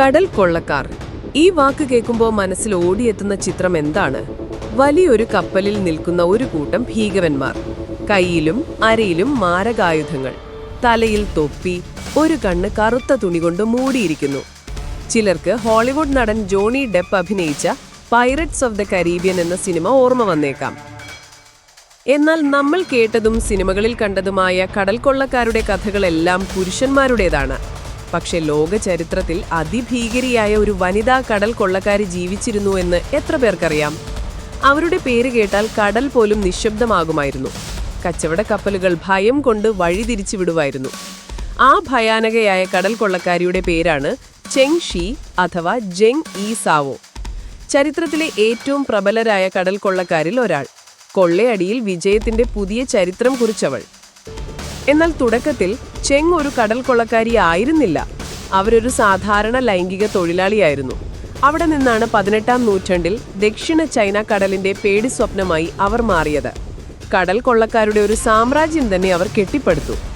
കടൽ കൊള്ളക്കാർ. ഈ വാക്ക് കേൾക്കുമ്പോൾ മനസ്സിൽ ഓടിയെത്തുന്ന ചിത്രം എന്താണ്? വലിയൊരു കപ്പലിൽ നിൽക്കുന്ന ഒരു കൂട്ടം ഭീകരന്മാർ. കയ്യിലും അരയിലും മാരകായുധങ്ങൾ. തലയിൽ തൊപ്പി ഒരു കണ്ണ് കറുത്ത തുണി കൊണ്ട് മൂടിയിരിക്കുന്നു. ചിലർക്ക് ഹോളിവുഡ് നടൻ ജോണി ഡെപ്പ് അഭിനയിച്ച പൈററ്റ്സ് ഓഫ് ദ കരീബിയൻ എന്ന സിനിമ ഓർമ്മ വന്നേക്കാം. എന്നാൽ നമ്മൾ കേട്ടതും സിനിമകളിൽ കണ്ടതുമായ കടൽ കൊള്ളക്കാരുടെ കഥകളെല്ലാം പുരുഷന്മാരുടേതാണ്. പക്ഷെ ലോക ചരിത്രത്തിൽ അതിഭീകരിയായ ഒരു വനിതാ കടൽ കൊള്ളക്കാരി ജീവിച്ചിരുന്നു എന്ന് എത്ര പേർക്കറിയാം? അവരുടെ പേര് കേട്ടാൽ കടൽ പോലും നിശബ്ദമാകുമായിരുന്നു. കച്ചവട കപ്പലുകൾ ഭയം കൊണ്ട് വഴിതിരിച്ചു വിടുമായിരുന്നു. ആ ഭയാനകയായ കടൽ കൊള്ളക്കാരിയുടെ പേരാണ് ചെങ് ഷി അഥവാ ജെങ് ഇ സാവോ. ചരിത്രത്തിലെ ഏറ്റവും പ്രബലരായ കടൽ കൊള്ളക്കാരിൽ ഒരാൾ. കൊള്ളയടിയിൽ വിജയത്തിന്റെ പുതിയ ചരിത്രം കുറിച്ചവൾ. എന്നാൽ തുടക്കത്തിൽ ചെങ് ഒരു കടൽ കൊള്ളക്കാരി ആയിരുന്നില്ല. അവരൊരു സാധാരണ ലൈംഗിക തൊഴിലാളിയായിരുന്നു. അവിടെ നിന്നാണ് പതിനെട്ടാം നൂറ്റാണ്ടിൽ ദക്ഷിണ ചൈന കടലിന്റെ പേടി സ്വപ്നമായി അവർ മാറിയത്. കടൽ കൊള്ളക്കാരുടെ ഒരു സാമ്രാജ്യം തന്നെ അവർ കെട്ടിപ്പടുത്തു.